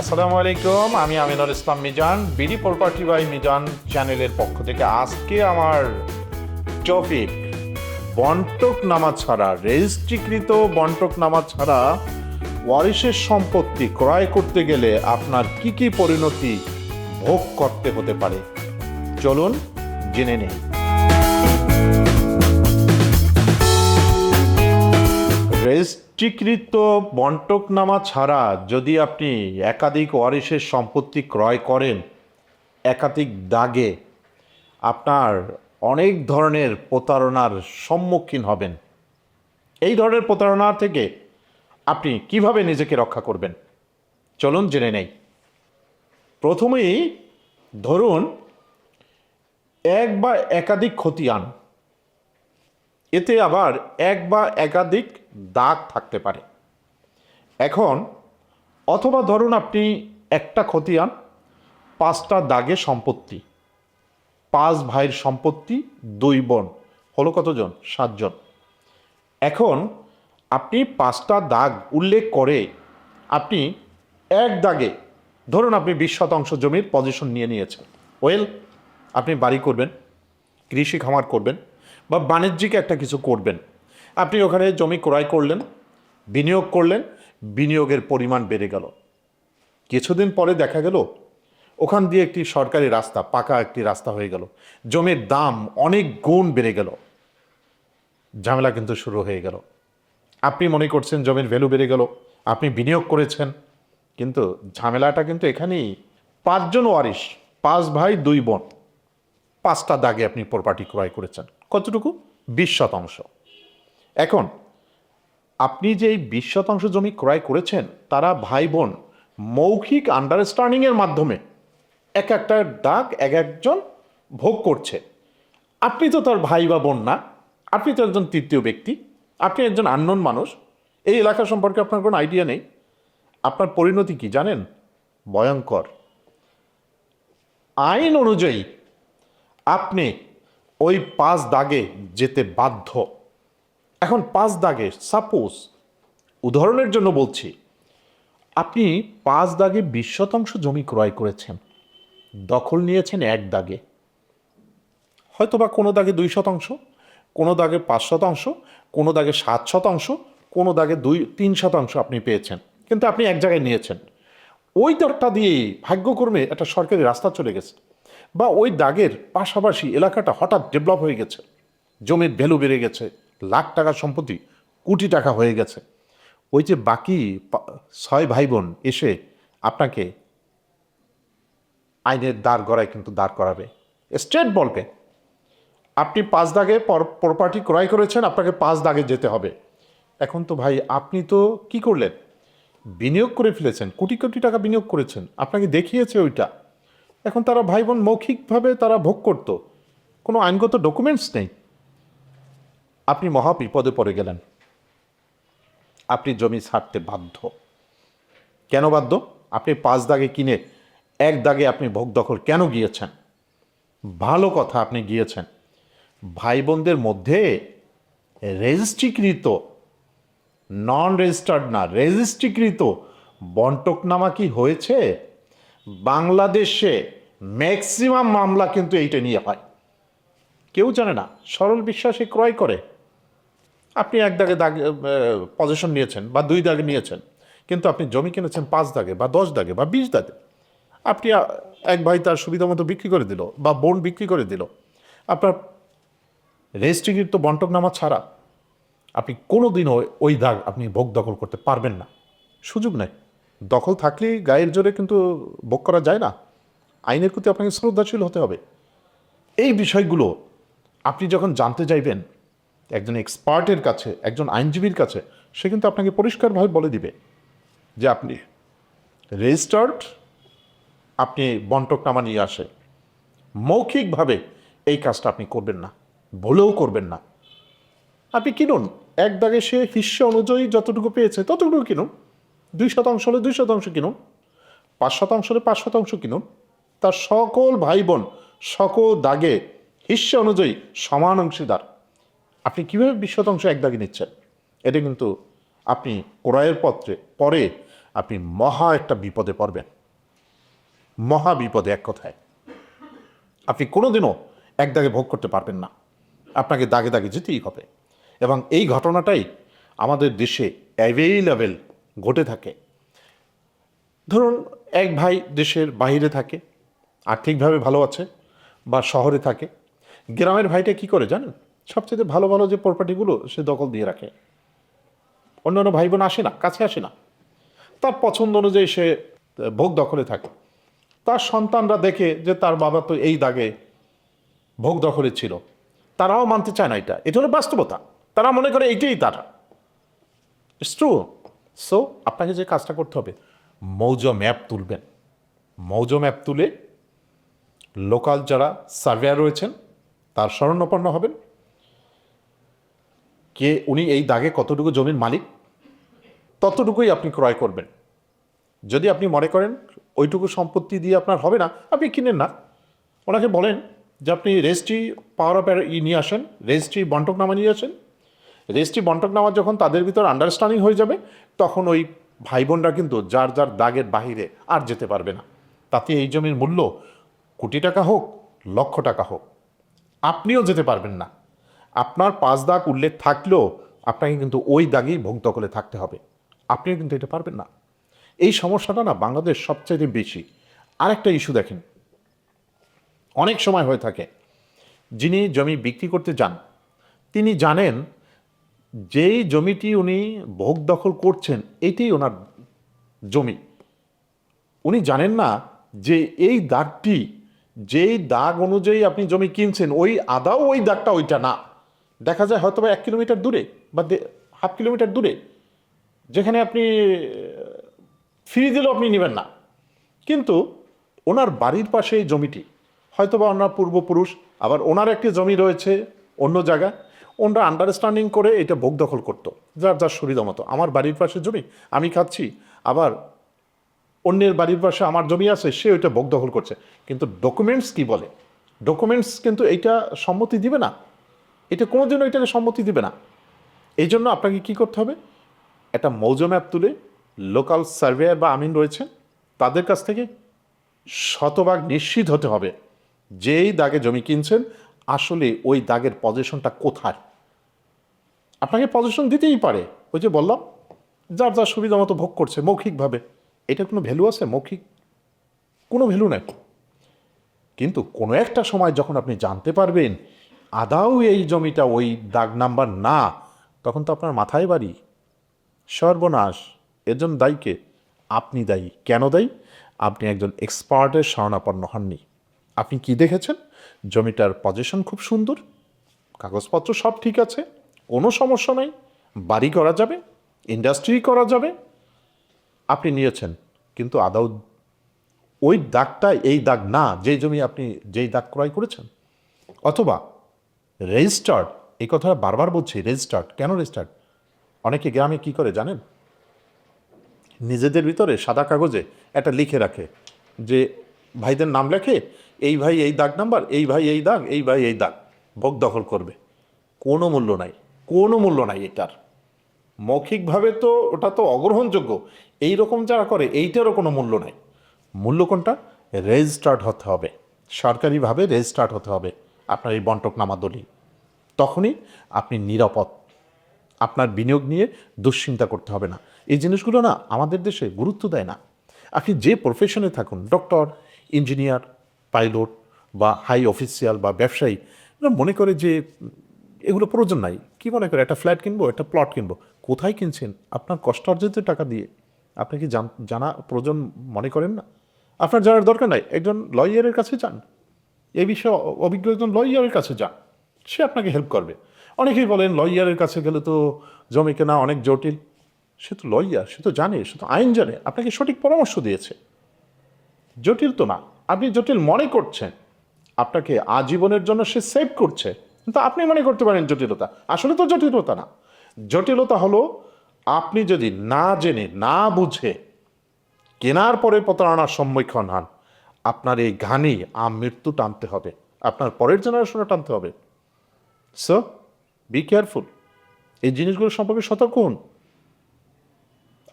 আসসালামু আলাইকুম, আমি Aminul Islam Mizan, BD property by Mizan চ্যানেলের পক্ষ থেকে আজকে আমার টপিক, বন্টক নামা ছাড়া, রেজিস্ট্রিকৃত বন্টক নামা ছাড়া ওয়ারিশের সম্পত্তি ক্রয় করতে গেলে আপনার কি কি পরিণতি ভোগ করতে হতে পারে? চলুন জেনে নেই। রেজিস্ট্রিকৃত বন্টকনামা ছাড়া যদি আপনি একাধিক ওয়ারিশের সম্পত্তি ক্রয় করেন, একাধিক দাগে আপনার অনেক ধরনের প্রতারণার সম্মুখীন হবেন। এই ধরনের প্রতারণা থেকে আপনি কীভাবে নিজেকে রক্ষা করবেন? চলুন জেনে নেই। প্রথমেই ধরুন, এক বা একাধিক খতিয়ান এতে আবার এক বা একাধিক দাগ থাকতে পারে। এখন অথবা ধরুন আপনি একটা খতিয়ান, পাঁচটা দাগে সম্পত্তি, পাঁচ ভাইয়ের সম্পত্তি, দুই বোন, হলো কতজন? সাতজন। এখন আপনি পাঁচটা দাগ উল্লেখ করে আপনি এক দাগে, ধরুন আপনি বিশ শতাংশ জমির পজিশন নিয়ে নিয়েছেন। ওয়েল আপনি বাড়ি করবেন, কৃষি খামার করবেন বা বাণিজ্যিক একটা কিছু করবেন। আপনি ওখানে জমি ক্রয় করলেন, বিনিয়োগ করলেন, বিনিয়োগের পরিমাণ বেড়ে গেল। কিছুদিন পরে দেখা গেল, ওখান দিয়ে একটি সরকারি রাস্তা, পাকা একটি রাস্তা হয়ে গেল। জমির দাম অনেক গুণ বেড়ে গেল। ঝামেলা কিন্তু শুরু হয়ে গেল। আপনি মনে করছেন জমির ভ্যালু বেড়ে গেল, আপনি বিনিয়োগ করেছেন, কিন্তু ঝামেলাটা কিন্তু এখানেই। পাঁচজন ওয়ারিশ, পাঁচ ভাই, দুই বোন, পাঁচটা দাগে আপনি প্রপার্টি ক্রয় করেছেন। কতটুকু? বিশ শতাংশ। এখন, আপনি যে বিশ শতাংশ জমি ক্রয় করেছেন, তারা ভাই বোন মৌখিক আন্ডারস্ট্যান্ডিংয়ের মাধ্যমে এক একটা দাগ এক একজন ভোগ করছে। আপনি তো তার ভাই বা বোন না, আপনি তো একজন তৃতীয় ব্যক্তি, আপনি একজন আননোন মানুষ, এই এলাকা সম্পর্কে আপনার কোনো আইডিয়া নেই। আপনার পরিণতি কি জানেন? ভয়ঙ্কর। আইন অনুযায়ী আপনি ওই পাঁচ দাগে যেতে বাধ্য। এখন পাঁচ দাগে সাপোজ উদাহরণের জন্য বলছি, আপনি পাঁচ দাগে বিশ শতাংশ জমি ক্রয় করেছেন, দখল নিয়েছেন এক দাগে। হয়তো বা কোনো দাগে দুই শতাংশ, কোনো দাগে পাঁচ শতাংশ, কোনো দাগে সাত শতাংশ, কোনো দাগে দুই, তিন শতাংশ আপনি পেয়েছেন, কিন্তু আপনি এক জায়গায় নিয়েছেন। ওই দরটা দিয়েই ভাগ্যক্রমে একটা সরকারি রাস্তা চলে গেছে, বা ওই দাগের পাশাপাশি এলাকাটা হঠাৎ ডেভেলপ হয়ে গেছে, জমির ভ্যালু বেড়ে গেছে লাখ টাকার সম্পত্তি, কোটি টাকা হয়ে গেছে। ওই যে বাকি ছয় ভাই বোন এসে আপনাকে আইনের দাঁড় গড়ায় কিন্তু দাঁড় করাবে। স্টেট বলবে আপনি পাঁচ দাগে প্রপার্টি ক্রয় করেছেন, আপনাকে পাঁচ দাগে যেতে হবে। এখন তো ভাই, আপনি তো কি করলেন? বিনিয়োগ করে ফেলেছেন, কোটি কোটি টাকা বিনিয়োগ করেছেন, আপনাকে দেখিয়েছে ওইটা। এখন তারা ভাই বোন মৌখিকভাবে তারা ভোগ করত। কোনো আইনগত ডকুমেন্টস নেই। আপনি মহা বিপদে পড়ে গেলেন। আপনি জমি ছাড়তে বাধ্য। কেন বাধ্য? আপনি পাঁচ দাগে কিনে এক দাগে আপনি ভোগ দখল কেন গিয়েছেন? ভালো কথা, আপনি গিয়েছেন। ভাই বোনদের মধ্যে রেজিস্ট্রিকৃত নন রেজিস্টার্ড না, রেজিস্ট্রিকৃত বন্টকনামা কি হয়েছে? বাংলাদেশে ম্যাক্সিমাম মামলা কিন্তু এইটা নিয়ে হয়। কেউ জানে না, সরল বিশ্বাসে ক্রয় করে। আপনি এক দাগে দাগে পজিশন নিয়েছেন বা দুই দাগে নিয়েছেন। কিন্তু আপনি জমি কিনেছেন পাঁচ দাগে বা দশ দাগে বা বিশ দাগে। আপনি এক ভাই তার সুবিধা মতো বিক্রি করে দিল বা বোন বিক্রি করে দিল। আপনার রেজিস্ট্রিকৃত বন্টকনামা ছাড়া আপনি কোনো দিনও ওই দাগ আপনি ভোগ দখল করতে পারবেন না। সুযোগ নেই। দখল থাকলেই গায়ের জোরে কিন্তু ভোগ করা যায় না। আইনের প্রতি আপনাকে শ্রদ্ধাশীল হতে হবে। এই বিষয়গুলো আপনি যখন জানতে চাইবেন একজন এক্সপার্টের কাছে, একজন আইনজীবীর কাছে, সে কিন্তু আপনাকে পরিষ্কারভাবে বলে দিবে যে আপনি রেজিস্টার্ড আপনি বন্টকনামা নিয়ে আসে। মৌখিকভাবে এই কাজটা আপনি করবেন না, ভুলেও করবেন না। আপনি কিনুন, এক দাগে সে হিস্য অনুযায়ী যতটুকু পেয়েছে ততটুকু কিনুন। দুই শতাংশ হলে দুই শতাংশ কিনুন, পাঁচ শতাংশ হলে পাঁচ শতাংশ কিনুন। তার সকল ভাই বোন, সকল দাগে হিস্য অনুযায়ী সমান অংশীদার। আপনি কীভাবে বিশ শতাংশ এক দাগে নিচ্ছেন? এটা কিন্তু আপনি ক্রয়ের পত্রে, পরে আপনি মহা একটা বিপদে পড়বেন। মহা বিপদে এক কথায়। আপনি কোনোদিনও এক দাগে ভোগ করতে পারবেন না। আপনাকে দাগে দাগে যেতেই হবে। এবং এই ঘটনাটাই আমাদের দেশে অ্যাভেইলেবেল ঘটে থাকে। ধরুন, এক ভাই দেশের বাইরে থাকে, আর্থিকভাবে ভালো আছে বা শহরে থাকে। গ্রামের ভাইটা কি করে জানেন? সবচেয়ে ভালো ভালো যে প্রপার্টিগুলো সে দখল দিয়ে রাখে। অন্যান্য ভাই বোন আসে না, কাছে আসে না। তার পছন্দ অনুযায়ী সে ভোগ দখলে থাকে। তার সন্তানরা দেখে যে তার বাবা তো এই দাগে ভোগ দখলে ছিল। তারাও মানতে চায় না এটা। এটা হলো বাস্তবতা। তারা মনে করে এইটাই তারা। ইটস ট্রু সো আপনাকে যে কাজটা করতে হবে, মৌজ ম্যাপ তুলবেন। মৌজ ম্যাপ তুলে লোকাল যারা সার্ভেয়ার রয়েছেন, তার শরণাপন্ন হবেন। কে উনি এই দাগে কতটুকু জমির মালিক, ততটুকুই আপনি ক্রয় করবেন। যদি আপনি মনে করেন ওইটুকু সম্পত্তি দিয়ে আপনার হবে না, আপনি কিনেন না। ওনাকে বলেন যে আপনি রেজিস্ট্রি পাওয়ার অফ ই নিয়ে আসেন, রেজিস্ট্রি বন্টকনামা নিয়ে আসেন। রেজিস্ট্রি বন্টকনামা যখন তাদের ভিতর আন্ডারস্ট্যান্ডিং হয়ে যাবে, তখন ওই ভাই বোনরা কিন্তু যার যার দাগের বাহিরে আর যেতে পারবে না। তাতে এই জমির মূল্য কোটি টাকা হোক, লক্ষ টাকা হোক, আপনিও যেতে পারবেন না। আপনার পাঁচ দাগ উল্লেখ থাকলেও আপনাকে কিন্তু ওই দাগেই ভোগ দখলে থাকতে হবে। আপনিও কিন্তু এটা পারবেন না। এই সমস্যাটা না বাংলাদেশ সবচেয়ে বেশি। আরেকটা ইস্যু দেখেন। অনেক সময় হয়ে থাকে, যিনি জমি বিক্রি করতে যান, তিনি জানেন যেই জমিটি উনি ভোগ দখল করছেন, এটাই ওনার জমি। উনি জানেন না যে এই দাগটি, যেই দাগ অনুযায়ী আপনি জমি কিনছেন, ওই আদাও ওই দাগটা ওইটা না। দেখা যায় হয়তো বা এক কিলোমিটার দূরে বা হাফ কিলোমিটার দূরে, যেখানে আপনি ফ্রি দিলেও আপনি নেবেন না। কিন্তু ওনার বাড়ির পাশে এই জমিটি হয়তো বা ওনার পূর্বপুরুষ, আবার ওনার একটি জমি রয়েছে অন্য জায়গায় ওনারা আন্ডারস্ট্যান্ডিং করে এটা ভোগ দখল করতো, যার যার সুবিধা মতো। আমার বাড়ির পাশে জমি, আমি খাচ্ছি, আবার অন্যের বাড়ির পাশে আমার জমি আছে, সে ওইটা ভোগ দখল করছে। কিন্তু ডকুমেন্টস কি বলে? ডকুমেন্টস কিন্তু এইটা সম্মতি দিবে না। এটা কোনোদিনও এটাকে সম্মতি দিবে না। এই জন্য আপনাকে কি করতে হবে? একটা মৌজ ম্যাপ তুলে লোকাল সার্ভেয়ার বা আমিন রয়েছেন তাদের কাছ থেকে শতভাগ নিশ্চিত হতে হবে যেই দাগে জমি কিনছেন, আসলে ওই দাগের পজিশনটা কোথায়? আপনাকে পজিশন দিতেই পারে। ওই যে বললাম, যার যার সুবিধা মতো ভোগ করছে মৌখিকভাবে। এটা কোনো ভ্যালু আছে? মৌখিক কোনো ভ্যালু নাই। কিন্তু কোনো একটা সময় যখন আপনি জানতে পারবেন আদাও এই জমিটা ওই দাগ নাম্বার না, তখন তো আপনার মাথায় বাড়ি। সর্বনাশ। এর জন্য দায়ীকে আপনি দায়ী। কেন দায়ী? আপনি একজন এক্সপার্টের শরণাপন্ন হননি। আপনি কি দেখেছেন? জমিটার পজিশন খুব সুন্দর। কাগজপত্র সব ঠিক আছে। কোনো সমস্যা নাই। বাড়ি করা যাবে। ইন্ডাস্ট্রি করা যাবে। আপনি নিয়েছেন। কিন্তু আদাও ওই দাগটা এই দাগ না যেই জমি আপনি যেই দাগ ক্রয় করেছেন। অথবা রেজিস্টার্ড? এই কথাটা বারবার বলছি, রেজিস্টার্ড। কেন রেজিস্টার্ড? অনেকে গ্রামে কি করে জানেন? নিজেদের ভিতরে সাদা কাগজে একটা লিখে রাখে যে, ভাইদের নাম লেখে, এই ভাই এই দাগ নাম্বার, এই ভাই এই দাগ, এই ভাই এই দাগ। ভোগ দখল করবে। কোনো মূল্য নাই, কোনো মূল্য নাই এটার। মৌখিকভাবে তো ওটা তো অগ্রহণযোগ্য। এই রকম যারা করে, এইটারও কোনো মূল্য নাই। মূল্য কোনটা? রেজিস্টার্ড হতে হবে। সরকারিভাবে রেজিস্টার্ড হতে হবে। আপনার এই বন্টকনামা দলিল। তখনই আপনি নিরাপদ। আপনার বিনিয়োগ নিয়ে দুশ্চিন্তা করতে হবে না। এই জিনিসগুলো না আমাদের দেশে গুরুত্ব দেয় না। আপনি যে প্রফেশনে থাকুন ডক্টর ইঞ্জিনিয়ার পাইলট বা হাই অফিসিয়াল বা ব্যবসায়ী মনে করে যে এগুলো প্রয়োজন নাই। কি মনে করে? একটা ফ্ল্যাট কিনবো, একটা প্লট কিনবো। কোথায় কিনছেন? আপনার কষ্ট অর্জিত টাকা দিয়ে। আপনি কি জান- জানা প্রয়োজন মনে করেন না? আপনার জানার দরকার নাই। একজন লয়ারের কাছে যান। এই বিষয়ে অভিজ্ঞ একজন লয়ারের কাছে যান। সে আপনাকে হেল্প করবে। অনেকেই বলেন, লয়ারের কাছে গেলে তো জমি কেনা অনেক জটিল। সে তো লয়ার, সে তো জানে, সে তো আইন জানে, আপনাকে সঠিক পরামর্শ দিয়েছে। জটিল তো না, আপনি জটিল মনে করছেন। আপনাকে আজীবনের জন্য সে সেভ করছে। কিন্তু আপনি মনে করতে পারেন জটিলতা। আসলে তো জটিলতা না। জটিলতা হলো, আপনি যদি না জেনে, না বুঝে কেনার পরে প্রতারণার সম্মুখীন হন, আপনার এই ঘানি আম মৃত্যু টানতে হবে। আপনার পরের জেনারেশনে টানতে হবে। সো বি কেয়ারফুল এই জিনিসগুলো সম্পর্কে সতর্ক হন।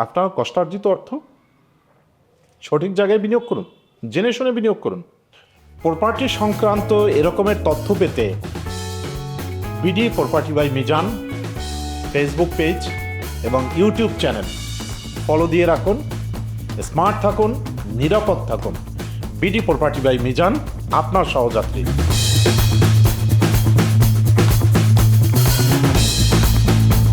আপনার কষ্টার্জিত অর্থ সঠিক জায়গায় বিনিয়োগ করুন, জেনে শুনে বিনিয়োগ করুন। প্রপার্টি সংক্রান্ত এরকমের তথ্য পেতে BD property by Mizan Facebook page এবং ইউটিউব চ্যানেল ফলো দিয়ে রাখুন স্মার্ট থাকুন, নিরাপদ থাকুন। বিডি প্রপার্টি বাই মিজান আপনার সহযাত্রী।